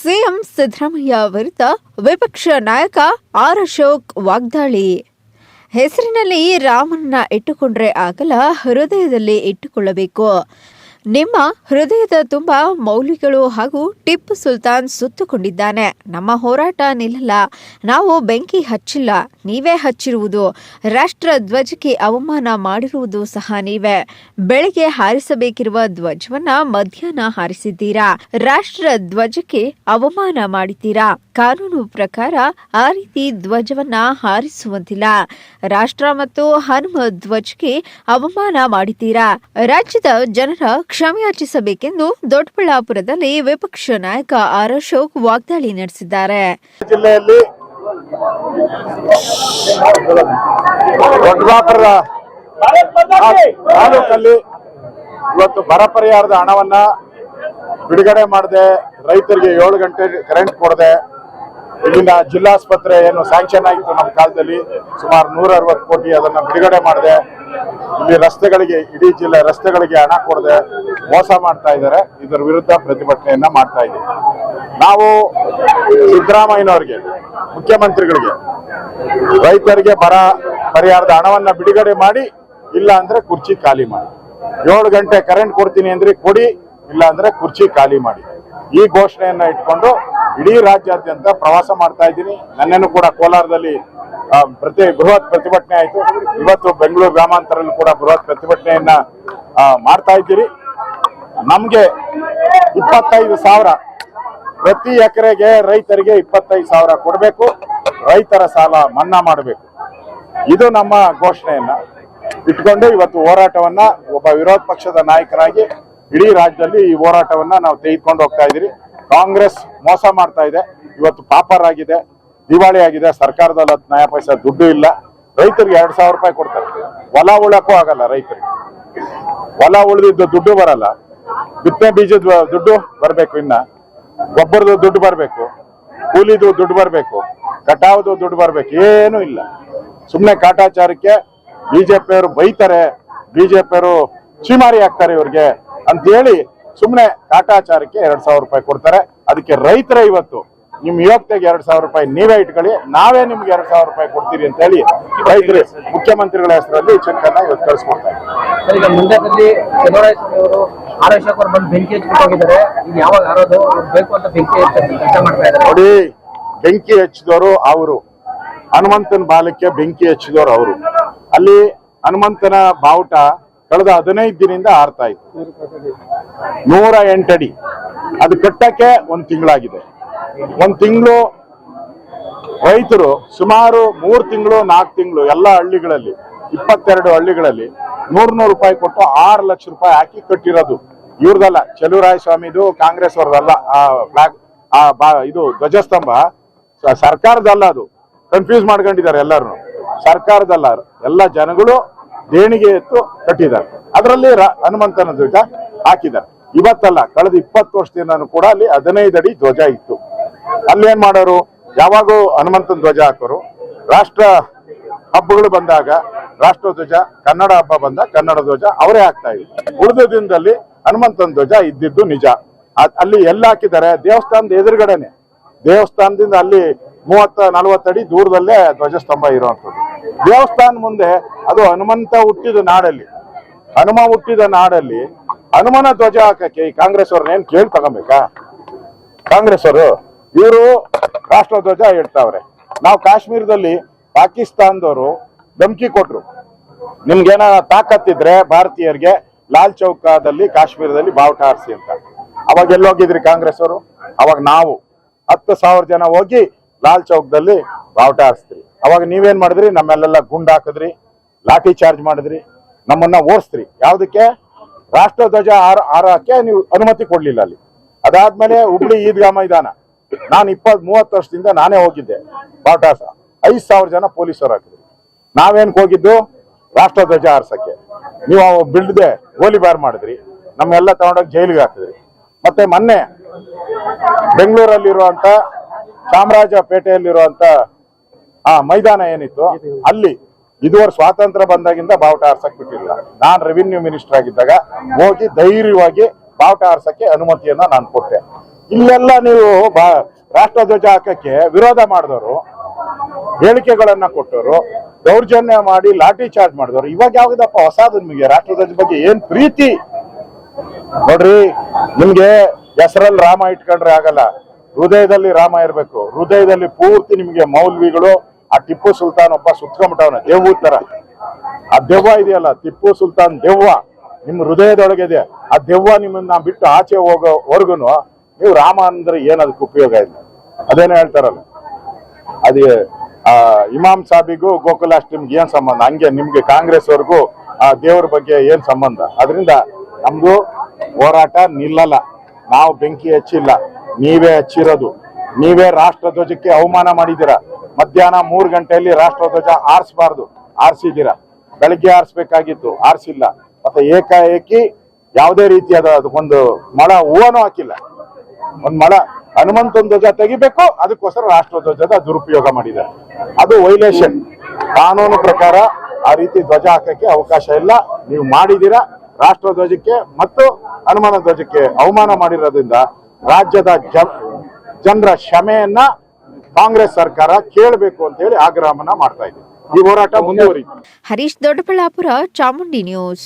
CM Siddaramaiah ವಿರುದ್ಧ ವಿಪಕ್ಷ ನಾಯಕ ಆರ್ ಅಶೋಕ್ ವಾಗ್ದಾಳಿ. ಹೆಸರಿನಲ್ಲಿ ರಾಮನ್ನ ಇಟ್ಟುಕೊಂಡ್ರೆ ಆಗಲ್ಲ ಹೃದಯದಲ್ಲಿ ಇಟ್ಟುಕೊಳ್ಳಬೇಕು. ನಿಮ್ಮ ಹೃದಯದ ತುಂಬ ಮೌಲ್ಯಗಳು ಹಾಗೂ ಟಿಪ್ಪು ಸುಲ್ತಾನ್ ಸುತ್ತುಕೊಂಡಿದ್ದಾನೆ. ನಮ್ಮ ಹೋರಾಟ ನಿಲ್ಲಲ್ಲ, ನಾವು ಬೆಂಕಿ ಹಚ್ಚಿಲ್ಲ, ನೀವೇ ಹಚ್ಚಿರುವುದು. ರಾಷ್ಟ್ರ ಧ್ವಜಕ್ಕೆ ಅವಮಾನ ಮಾಡಿರುವುದು ಸಹ ನೀವೇ. ಬೆಳಗ್ಗೆ ಹಾರಿಸಬೇಕಿರುವ ಧ್ವಜವನ್ನ ಮಧ್ಯಾಹ್ನ ಹಾರಿಸಿದ್ದೀರಾ? ರಾಷ್ಟ್ರ ಧ್ವಜಕ್ಕೆ ಅವಮಾನ ಮಾಡಿದ್ದೀರಾ? ಕಾನೂನು ಪ್ರಕಾರ ಆ ರೀತಿ ಧ್ವಜವನ್ನ ಹಾರಿಸುವಂತಿಲ್ಲ. ರಾಷ್ಟ್ರ ಮತ್ತು ಹನುಮ ಧ್ವಜಕ್ಕೆ ಅವಮಾನ ಮಾಡಿದ್ದೀರಾ? ರಾಜ್ಯದ ಜನರ ಕ್ಷಮೆಯಾಚಿಸಬೇಕೆಂದು ದೊಡ್ಡಬಳ್ಳಾಪುರದಲ್ಲಿ ವಿಪಕ್ಷ ನಾಯಕ ಆರ್ ಅಶೋಕ್ ವಾಗ್ದಾಳಿ ನಡೆಸಿದ್ದಾರೆ. ಜಿಲ್ಲೆಯಲ್ಲಿ ತಾಲೂಕಲ್ಲಿ ಇವತ್ತು ಬರ ಪರಿಹಾರದ ಹಣವನ್ನ ಬಿಡುಗಡೆ ಮಾಡದೆ ರೈತರಿಗೆ ಏಳು ಗಂಟೆ ಕರೆಂಟ್ ಕೊಡದೆ. ಇಲ್ಲಿನ ಜಿಲ್ಲಾಸ್ಪತ್ರೆ ಏನು ಸ್ಯಾಂಕ್ಷನ್ ಆಗಿತ್ತು ನಮ್ಮ ಕಾಲದಲ್ಲಿ ಸುಮಾರು ನೂರ ಅರವತ್ತು ಕೋಟಿ ಅದನ್ನ ಬಿಡುಗಡೆ ಮಾಡಿದೆ. ಇಲ್ಲಿ ರಸ್ತೆಗಳಿಗೆ, ಇಡೀ ಜಿಲ್ಲೆ ರಸ್ತೆಗಳಿಗೆ ಹಣ ಕೊಡದೆ ಮೋಸ ಮಾಡ್ತಾ ಇದ್ದಾರೆ. ಇದರ ವಿರುದ್ಧ ಪ್ರತಿಭಟನೆಯನ್ನ ಮಾಡ್ತಾ ಇದ್ದೀವಿ. ನಾವು ಸಿದ್ದರಾಮಯ್ಯನವರಿಗೆ, ಮುಖ್ಯಮಂತ್ರಿಗಳಿಗೆ ರೈತರಿಗೆ ಬರ ಪರಿಹಾರದ ಹಣವನ್ನ ಬಿಡುಗಡೆ ಮಾಡಿ, ಇಲ್ಲ ಅಂದ್ರೆ ಕುರ್ಚಿ ಖಾಲಿ ಮಾಡಿ. ಏಳು ಗಂಟೆ ಕರೆಂಟ್ ಕೊಡ್ತೀನಿ ಅಂದ್ರೆ, ಕೊಡಿ, ಇಲ್ಲ ಅಂದ್ರೆ ಕುರ್ಚಿ ಖಾಲಿ ಮಾಡಿ. ಈ ಘೋಷಣೆಯನ್ನ ಇಟ್ಕೊಂಡು ಇಡೀ ರಾಜ್ಯಾದ್ಯಂತ ಪ್ರವಾಸ ಮಾಡ್ತಾ ಇದ್ದೀನಿ. ನನ್ನನ್ನು ಕೂಡ ಕೋಲಾರದಲ್ಲಿ ಪ್ರತಿ, ಬೃಹತ್ ಪ್ರತಿಭಟನೆ ಆಯಿತು. ಇವತ್ತು ಬೆಂಗಳೂರು ಗ್ರಾಮಾಂತರಲ್ಲೂ ಕೂಡ ಬೃಹತ್ ಪ್ರತಿಭಟನೆಯನ್ನ ಮಾಡ್ತಾ ಇದ್ದೀರಿ. ನಮ್ಗೆ ಇಪ್ಪತ್ತೈದು ಸಾವಿರ ಪ್ರತಿ ಎಕರೆಗೆ ರೈತರಿಗೆ ಇಪ್ಪತ್ತೈದು ಸಾವಿರ ಕೊಡಬೇಕು. ರೈತರ ಸಾಲ ಮನ್ನಾ ಮಾಡಬೇಕು. ಇದು ನಮ್ಮ ಘೋಷಣೆಯನ್ನ ಇಟ್ಕೊಂಡು ಇವತ್ತು ಹೋರಾಟವನ್ನ ಒಬ್ಬ ವಿರೋಧ ಪಕ್ಷದ ನಾಯಕರಾಗಿ ಇಡೀ ರಾಜ್ಯದಲ್ಲಿ ಈ ಹೋರಾಟವನ್ನ ನಾವು ತೆಗೆದುಕೊಂಡು ಹೋಗ್ತಾ ಇದ್ದೀರಿ. ಕಾಂಗ್ರೆಸ್ ಮೋಸ ಮಾಡ್ತಾ ಇದೆ. ಇವತ್ತು ಪಾಪರ್ ಆಗಿದೆ ದಿವಾಳಿ ಆಗಿದೆ ಸರ್ಕಾರದಲ್ಲಿ ಹತ್ತು ನ್ಯಾಯ ಪೈಸಾ ದುಡ್ಡು ಇಲ್ಲ. ರೈತರಿಗೆ ಎರಡ್ ಸಾವಿರ ರೂಪಾಯಿ ಕೊಡ್ತಾರೆ. ಹೊಲ ಉಳಕ್ಕೂ ಆಗಲ್ಲ ರೈತರಿಗೆ. ಹೊಲ ಉಳಿದಿದ್ದ ದುಡ್ಡು ಬರಲ್ಲ. ಬಿತ್ತನೆ ಬೀಜದ ದುಡ್ಡು ಬರಬೇಕು ಇನ್ನ. ಗೊಬ್ಬರದ ದುಡ್ಡು ಬರಬೇಕು. ಕೂಲಿದು ದುಡ್ಡು ಬರಬೇಕು. ಕಟಾವದು ದುಡ್ಡು ಬರಬೇಕು. ಏನೂ ಇಲ್ಲ. ಸುಮ್ಮನೆ ಕಾಟಾಚಾರಕ್ಕೆ ಬಿಜೆಪಿಯವರು ಬೈತಾರೆ. ಬಿಜೆಪಿಯವರು ಚೀಮಾರಿ ಹಾಕ್ತಾರೆ ಇವ್ರಿಗೆ. ಅಂತ ಹೇಳಿ ಸುಮ್ಮನೆ ಕಾಟಾಚಾರಕ್ಕೆ ಎರಡ್ ಸಾವಿರ ರೂಪಾಯಿ ಕೊಡ್ತಾರೆ. ಅದಕ್ಕೆ ರೈತರೇ ಇವತ್ತು ನಿಮ್ ಯುವಕ್ತೆಗೆ ಎರಡ್ ಸಾವಿರ ರೂಪಾಯಿ ನೀವೇ ಇಟ್ಕೊಳ್ಳಿ ನಾವೇ ನಿಮ್ಗೆ ಎರಡ್ ಸಾವಿರ ರೂಪಾಯಿ ಕೊಡ್ತೀರಿ ಅಂತ ಹೇಳಿ ರೈತರು ಮುಖ್ಯಮಂತ್ರಿಗಳ ಹೆಸರಲ್ಲಿ ಚೆಕ್ಕನ್ನ ಇವತ್ತು ಕಳಿಸ್ಕೊಡ್ತಾ ಇದ್ದಾರೆ. ಸರ್, ಈಗ ಮಂಡ್ಯದಲ್ಲಿ ಚಲುವರಾಯಸ್ವಾಮಿ ಅವರು ಆರ್ ಅಶೋಕ್ ಬಂದು ಬೆಂಕಿ ಹಚ್ಬಿಟ್ಟು ಈಗ ಯಾವಾಗ ಆರೋದು ಅವ್ರು ಬೇಕು ಅಂತ ಬೆಂಕಿ ಮಾಡ್ತಾ ಇದ್ದಾರೆ. ನೋಡಿ ಬೆಂಕಿ ಹಚ್ಚಿದವರು ಅವರು. ಹನುಮಂತನ ಬಾಲಕ್ಕೆ ಬೆಂಕಿ ಹಚ್ಚಿದವರು ಅವರು. ಅಲ್ಲಿ ಹನುಮಂತನ ಬಾವುಟ ಕಳೆದ ಹದಿನೈದು ದಿನದಿಂದ ಆರ್ತಾ ಇತ್ತು ನೂರ ಎಂಟಡಿ ಅದು ಕಟ್ಟಕ್ಕೆ ಒಂದು ತಿಂಗಳಾಗಿದೆ. ಒಂದು ತಿಂಗಳು ರೈತರು ಸುಮಾರು ಮೂರು ತಿಂಗಳು, ನಾಲ್ಕು ತಿಂಗಳು ಎಲ್ಲ ಹಳ್ಳಿಗಳಲ್ಲಿ, ಇಪ್ಪತ್ತೆರಡು ಹಳ್ಳಿಗಳಲ್ಲಿ ನೂರ್ ನೂರು ರೂಪಾಯಿ ಕೊಟ್ಟು ಆರು ಲಕ್ಷ ರೂಪಾಯಿ ಹಾಕಿ ಕಟ್ಟಿರೋದು. ಇವ್ರದಲ್ಲ ಚೆಲುವರಾಯ ಸ್ವಾಮಿದು ಕಾಂಗ್ರೆಸ್ ಅವ್ರದಲ್ಲ ಆ ಫ್ಲಾಗ್, ಆ ಬಾ, ಇದು ಧ್ವಜಸ್ತಂಭ. ಸರ್ಕಾರದಲ್ಲ ಅದು. ಕನ್ಫ್ಯೂಸ್ ಮಾಡ್ಕೊಂಡಿದ್ದಾರೆ ಎಲ್ಲರೂ ಸರ್ಕಾರದಲ್ಲ ಎಲ್ಲ ಜನಗಳು ದೇಣಿಗೆ ಎತ್ತು ಕಟ್ಟಿದ್ದಾರೆ. ಅದರಲ್ಲಿ ಹನುಮಂತನ ಧ್ವಜ ಹಾಕಿದ್ದಾರೆ. ಇವತ್ತಲ್ಲ, ಕಳೆದ ಇಪ್ಪತ್ತು ವರ್ಷದಿಂದನೂ ಕೂಡ ಅಲ್ಲಿ ಹದಿನೈದು ಅಡಿ ಧ್ವಜ ಇತ್ತು. ಅಲ್ಲಿ ಏನ್ ಮಾಡೋರು? ಯಾವಾಗ ಹನುಮಂತನ ಧ್ವಜ ಹಾಕೋರು. ರಾಷ್ಟ್ರ ಹಬ್ಬಗಳು ಬಂದಾಗ ರಾಷ್ಟ್ರ ಧ್ವಜ, ಕನ್ನಡ ಹಬ್ಬ ಬಂದ ಕನ್ನಡ ಧ್ವಜ ಅವರೇ ಹಾಕ್ತಾ ಇದ್ರು. ಉಳಿದ ದಿನದಲ್ಲಿ ಹನುಮಂತನ ಧ್ವಜ ಇದ್ದಿದ್ದು ನಿಜ. ಅಲ್ಲಿ ಎಲ್ಲ ಹಾಕಿದ್ದಾರೆ? ದೇವಸ್ಥಾನದ ಎದುರುಗಡೆನೆ. ದೇವಸ್ಥಾನದಿಂದ ಅಲ್ಲಿ ಮೂವತ್ತ ನಲವತ್ತಡಿ ದೂರದಲ್ಲೇ ಧ್ವಜಸ್ತಂಭ ಇರುವಂತದ್ದು ದೇವಸ್ಥಾನ ಮುಂದೆ ಅದು ಹನುಮಂತ ಹುಟ್ಟಿದ ನಾಡಲ್ಲಿ. ಹನುಮ ಹುಟ್ಟಿದ ನಾಡಲ್ಲಿ ಹನುಮನ ಧ್ವಜ ಹಾಕಕ್ಕೆ ಈ ಕಾಂಗ್ರೆಸ್ ಅವ್ರನ್ನ ಏನ್ ಕೇಳಿ ತಗೋಬೇಕಾ? ಕಾಂಗ್ರೆಸ್ ಅವರು ಇವರು ರಾಷ್ಟ್ರ ಧ್ವಜ ಇಡ್ತಾವ್ರೆ ನಾವು ಕಾಶ್ಮೀರದಲ್ಲಿ ಪಾಕಿಸ್ತಾನದವರು ಧಮಕಿ ಕೊಟ್ರು. ನಿಮ್ಗೇನ ತಾಕತ್ತಿದ್ರೆ ಭಾರತೀಯರಿಗೆ ಲಾಲ್ ಚೌಕದಲ್ಲಿ ಕಾಶ್ಮೀರದಲ್ಲಿ ಬಾವುಟ ಹಾರಿಸಿ ಅಂತ. ಅವಾಗ ಎಲ್ಲೋಗಿದ್ರಿ ಕಾಂಗ್ರೆಸ್ ಅವರು ಅವಾಗ ನಾವು ಹತ್ತು ಸಾವಿರ ಜನ ಹೋಗಿ ಲಾಲ್ ಚೌಕದಲ್ಲಿ ಬಾವುಟ ಹಾರಿಸ್ತೀರಿ ಅವಾಗ ನೀವೇನ್ ಮಾಡಿದ್ರಿ? ನಮ್ಮೆಲ್ಲೆಲ್ಲ ಗುಂಡ್ ಹಾಕಿದ್ರಿ, ಲಾಠಿ ಚಾರ್ಜ್ ಮಾಡಿದ್ರಿ, ನಮ್ಮನ್ನ ಓಡಿಸ್ತ್ರಿ ಯಾವ್ದಕ್ಕೆ? ರಾಷ್ಟ್ರ ಧ್ವಜ ನೀವು ಅನುಮತಿ ಕೊಡ್ಲಿಲ್ಲ ಅಲ್ಲಿ. ಅದಾದ್ಮೇಲೆ ಹುಬ್ಳಿ ಈದ್ಗಾ ಮೈದಾನ. ನಾನು ಇಪ್ಪತ್ ಮೂವತ್ತು ವರ್ಷದಿಂದ ನಾನೇ ಹೋಗಿದ್ದೆ ಬಾಟಾಸ ಐದು ಐದ್ ಸಾವಿರ ಜನ ಪೊಲೀಸರು ಹಾಕಿದ್ರು. ನಾವೇನ್ ಹೋಗಿದ್ದು? ರಾಷ್ಟ್ರ ಧ್ವಜ ಆರ್ಸಕ್ಕೆ ನೀವು ಬಿಡ್ದೆ ಗೋಲಿಬಾರ್ ಮಾಡಿದ್ರಿ. ನಮ್ಮೆಲ್ಲ ತಗೊಂಡೋಗಿ ಜೈಲಿಗೆ ಹಾಕಿದ್ರಿ. ಮತ್ತೆ ಮೊನ್ನೆ ಬೆಂಗಳೂರಲ್ಲಿರುವಂತ ಚಾಮರಾಜಪೇಟೆಯಲ್ಲಿರುವಂತ ಆ ಮೈದಾನ ಏನಿತ್ತು ಅಲ್ಲಿ ಇದುವರೆ ಸ್ವಾತಂತ್ರ್ಯ ಬಂದಾಗಿಂದ ಬಾವುಟ ಆರ್ಸಕ್ ಬಿಟ್ಟಿಲ್ಲ. ನಾನ್ ರೆವಿನ್ಯೂ ಮಿನಿಸ್ಟರ್ ಆಗಿದ್ದಾಗ ಹೋಗಿ ಧೈರ್ಯವಾಗಿ ಬಾವುಟ ಆರ್ಸಕ್ಕೆ ಅನುಮತಿಯನ್ನ ನಾನು ಕೊಟ್ಟೆ. ಇಲ್ಲೆಲ್ಲ ನೀವು ಬಾ- ರಾಷ್ಟ್ರಧ್ವಜ ಹಾಕಕ್ಕೆ ವಿರೋಧ ಮಾಡಿದವರು ಹೇಳಿಕೆಗಳನ್ನ ಕೊಟ್ಟವರು ದೌರ್ಜನ್ಯ ಮಾಡಿ ಲಾಠಿ ಚಾರ್ಜ್ ಮಾಡಿದವರು. ಇವಾಗ ಯಾವ್ದಪ್ಪ ಹೊಸದು ನಿಮಗೆ? ರಾಷ್ಟ್ರಧ್ವಜ ಬಗ್ಗೆ ಏನ್ ಪ್ರೀತಿ? ನೋಡ್ರಿ ನಿಮ್ಗೆ ಹೆಸರಲ್ಲಿ ರಾಮ ಇಟ್ಕೊಂಡ್ರೆ ಆಗಲ್ಲ. ಹೃದಯದಲ್ಲಿ ರಾಮ ಇರಬೇಕು. ಹೃದಯದಲ್ಲಿ ಪೂರ್ತಿ ನಿಮಗೆ ಮೌಲ್ವಿಗಳು ಆ ಟಿಪ್ಪು ಸುಲ್ತಾನ್ ಒಬ್ಬ ಸುತ್ಕೊಂಡ್ಬಿಟ್ಟವನ ದೇವ್ ತರ. ಆ ದೆವ್ವ ಇದೆಯಲ್ಲ, ಟಿಪ್ಪು ಸುಲ್ತಾನ್ ದೆವ್ವ. ನಿಮ್ ಹೃದಯದೊಳಗಿದೆ. ಆ ದೆವ್ವ ನಿಮ್ಮನ್ನ ಬಿಟ್ಟು ಆಚೆ ಹೋಗೋವರ್ಗುನು ನೀವು ರಾಮ ಅಂದ್ರೆ ಏನದಕ್ಕೆ ಉಪಯೋಗ ಇಲ್ಲ. ಅದೇನೋ ಹೇಳ್ತಾರಲ್ಲ. ಅದೇ, ಆ, ಇಮಾಮ್ ಸಾಬಿಗೂ ಗೋಕುಲಾಷ್ಟಮಿಗೆ ಏನ್ ಸಂಬಂಧ? ಹಂಗೆ ನಿಮ್ಗೆ ಕಾಂಗ್ರೆಸ್ ಅವ್ರಿಗೂ ಆ ದೇವ್ರ ಬಗ್ಗೆ ಏನ್ ಸಂಬಂಧ? ಅದರಿಂದ ನಮ್ದು ಹೋರಾಟ ನಿಲ್ಲಲ್ಲ. ನಾವು ಬೆಂಕಿ ಹಚ್ಚಿಲ್ಲ. ನೀವೇ ಹಚ್ಚಿರೋದು. ನೀವೇ ರಾಷ್ಟ್ರಧ್ವಜಕ್ಕೆ ಅವಮಾನ ಮಾಡಿದ್ದೀರಾ? ಮಧ್ಯಾಹ್ನ ಮೂರು ಗಂಟೆಯಲ್ಲಿ ರಾಷ್ಟ್ರಧ್ವಜ ಆರಿಸಬಾರ್ದು. ಆರಿಸಿದ್ದೀರಾ ಬೆಳಗ್ಗೆ ಆರಿಸ್ಬೇಕಾಗಿತ್ತು. ಆರಿಸಿಲ್ಲ. ಮತ್ತೆ ಏಕಾಏಕಿ ಯಾವುದೇ ರೀತಿಯಾದ ಒಂದು ಮಳ ಹೂವನೂ ಹಾಕಿಲ್ಲ. ಒಂದು ಮಳ ಹನುಮಂತನ ಧ್ವಜ ತೆಗಿಬೇಕು, ಅದಕ್ಕೋಸ್ಕರ ರಾಷ್ಟ್ರಧ್ವಜದ ದುರುಪಯೋಗ ಮಾಡಿದೆ ಅದು ವೈಲೇಷನ್. ಕಾನೂನು ಪ್ರಕಾರ ಆ ರೀತಿ ಧ್ವಜ ಹಾಕಕ್ಕೆ ಅವಕಾಶ ಇಲ್ಲ. ನೀವು ಮಾಡಿದ್ದೀರಾ ರಾಷ್ಟ್ರಧ್ವಜಕ್ಕೆ ಮತ್ತು ಹನುಮಾನ ಧ್ವಜಕ್ಕೆ ಅವಮಾನ ಮಾಡಿರೋದ್ರಿಂದ ರಾಜ್ಯದ ಜನರ ಕ್ಷಮೆಯನ್ನ ಕಾಂಗ್ರೆಸ್ ಸರ್ಕಾರ ಕೇಳಬೇಕು ಅಂತ ಹೇಳಿ ಆಗ್ರಹವನ್ನ ಮಾಡ್ತಾ ಇದ್ದೀವಿ. ಈ ಹೋರಾಟ ಮುಂದುವರಿತು. ಹರೀಶ್ ದೊಡ್ಡಬಳ್ಳಾಪುರ ಚಾಮುಂಡಿ ನ್ಯೂಸ್.